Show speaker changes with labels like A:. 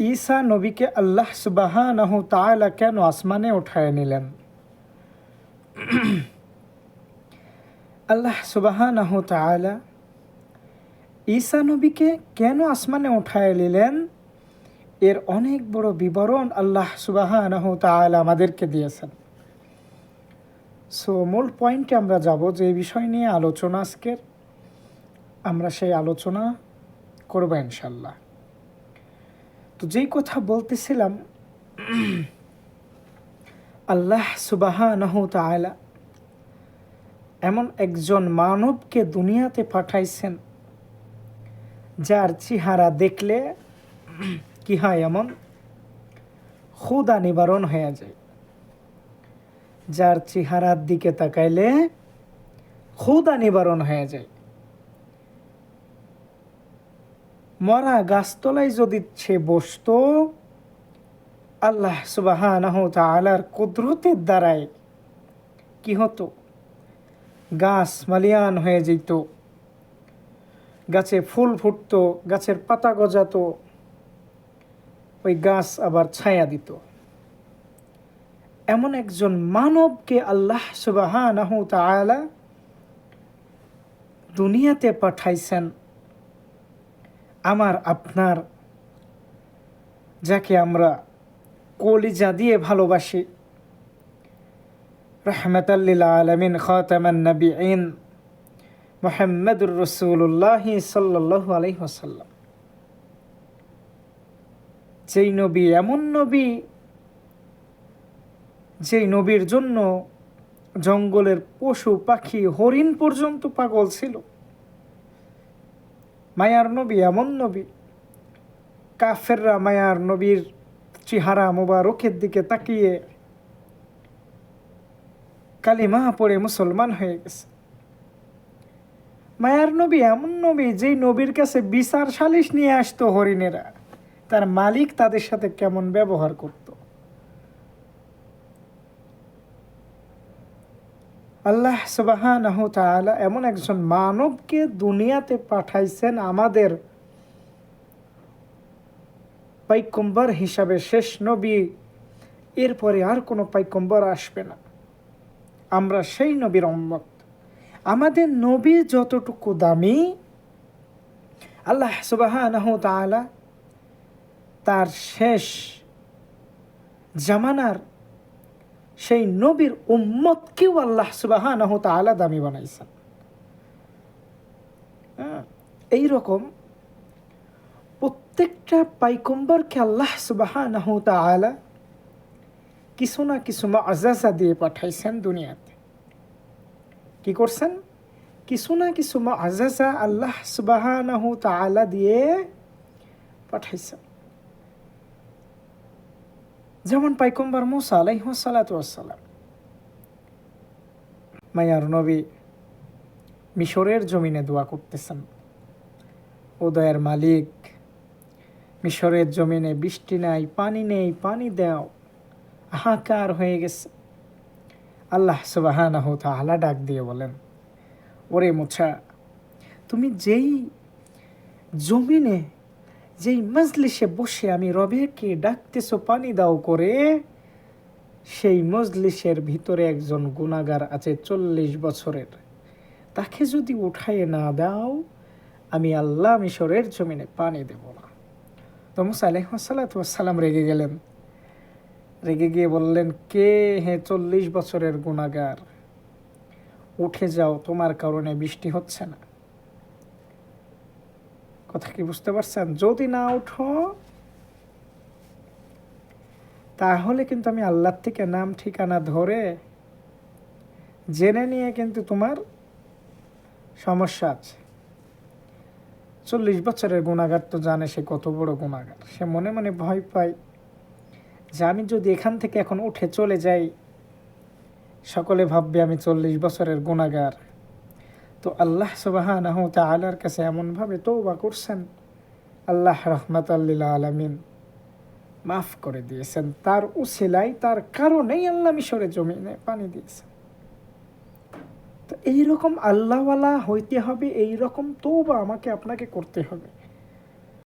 A: ঈসা নবীকে আল্লাহ সুবাহানাহু তাআলা কেন আসমানে উঠায় নিলেন? আল্লাহ সুবাহানাহু তাআলা ঈসা নবীকে কেন আসমানে উঠায় নিলেন? এর অনেক বড় বিবরণ আল্লাহ সুবাহানাহু তাআলা আমাদেরকে দিয়েছেন। সো মূল পয়েন্টে আমরা যাব যে বিষয় নিয়ে আলোচনা আজকের। আমরা সেই আলোচনা করব ইনশাল্লাহ তো যেই কথা বলতেছিলাম, আল্লাহ সুবাহানাহু তাআলা এমন একজন মানবকে দুনিয়াতে পাঠাইছেন, যার চেহারা দেখলে কি হয় এমন? ক্ষুদা নিবারণ হয়ে যায়। যার চেহারার দিকে তাকাইলে ক্ষুদা নিবারণ হয়ে যায়। মরা গাছতলায় যদি সে বসত, আল্লাহ সুবাহ তালার কুদরতের দ্বারায় কি হতো? গাছ মালিয়ান হয়ে যেত, গাছে ফুল ফুটত, গাছের পাতা গজাত, ওই গাছ আবার ছায়া দিত। এমন একজন মানবকে আল্লাহ সুবাহ তালা দুনিয়াতে পাঠাইছেন। আমার, আপনার, যাকে আমরা কলিজা দিয়ে ভালোবাসি। রহমতাল্লিল আলমিন, খাতামান নবীন মোহাম্মদুর রসুল্লাহ সাল্লাহ আলহিহাসাল্লাম যেই নবী এমন নবী, যেই নবীর জন্য জঙ্গলের পশু পাখি, হরিণ পর্যন্ত পাগল ছিল। মায়ার নবী এমন নবী। কাফেররা মায়ার নবীর চেহারা মোবারকের দিকে তাকিয়ে কালিমা পড়ে মুসলমান হয়ে গেছে। মায়ার নবী এমন নবী যেই নবীর কাছে বিচার সালিশ নিয়ে আসতো হরিণেরা। তার মালিক তাদের সাথে কেমন ব্যবহার করত? আল্লাহ সুবাহ এমন একজন মানবকে দুনিয়াতে পাঠাইছেন আমাদের পাইকম্বর হিসাবে শেষ নবী। এরপরে আর কোনো পাইকম্বর আসবে না। আমরা সেই নবীর অম্মত আমাদের নবী যতটুকু দামি, আল্লাহ সুবাহ তার শেষ জামানার সেই নবীর উম্মতকেও আল্লাহ সুবাহ তালা দামি বানাইছেন। এই রকম প্রত্যেকটা পাইকম্বরকে আল্লাহ সুবাহ তালা কিছু না কিছু আজাজা দিয়ে পাঠাইছেন দুনিয়াতে। কি করছেন? কিছু না কিছু আজাজা আল্লাহ সুবাহ তালা দিয়ে পাঠাইছেন। যেমন পাইকম্বর মুসা আলাইহসালাতাম মায়ার নবী মিশরের জমিনে দোয়া করতেছেন। উদয়ের মালিক, মিশরের জমিনে বৃষ্টি নাই, পানি নেই, পানি দেও। হাহাকার হয়ে গেছে। আল্লাহ সুবাহানাহ তাহলা ডাক দিয়ে বলেন, ওরে মোছা, তুমি যেই জমিনে যেই মজলিসে বসে আমি রবেকে ডাকতেছো পানি দাও করে, সেই মজলিসের ভিতরে একজন গুণাগার আছে চল্লিশ বছরের। তাকে যদি উঠাইয়ে না দাও, আমি আল্লাহ মিশরের জমিনে পানি দেব না। তো মুসা আলহ্লাতাম রেগে গেলেন। রেগে গিয়ে বললেন, কে হে চল্লিশ বছরের গুণাগার উঠে যাও, তোমার কারণে বৃষ্টি হচ্ছে না। কথা কি বুঝতে পারছেন? যদি না উঠো তাহলে কিন্তু আমি আল্লাহর থেকে নাম, ঠিকানা ধরে জেনে নিয়ে কিন্তু তোমার সমস্যা আছে। চল্লিশ বছরের গুণাগার তো জানে সে কত বড় গুণাগার। সে মনে মনে ভয় পায় যে আমি যদি এখান থেকে এখন উঠে চলে যাই, সকলে ভাববে আমি চল্লিশ বছরের গুণাগার। তো আল্লাহ সুবাহ আলার কাছে এমনভাবে তো বা করছেন, আল্লাহ রহমত আল্লিল আলমিন মাফ করে দিয়েছেন। তার উসিলাই তার কারণেই আল্লাহ মিশরে জমিনে পানি দিয়েছেন। তো এইরকম আল্লাহওয়ালা হইতে হবে এই রকম তৌবা আমাকে, আপনাকে করতে হবে।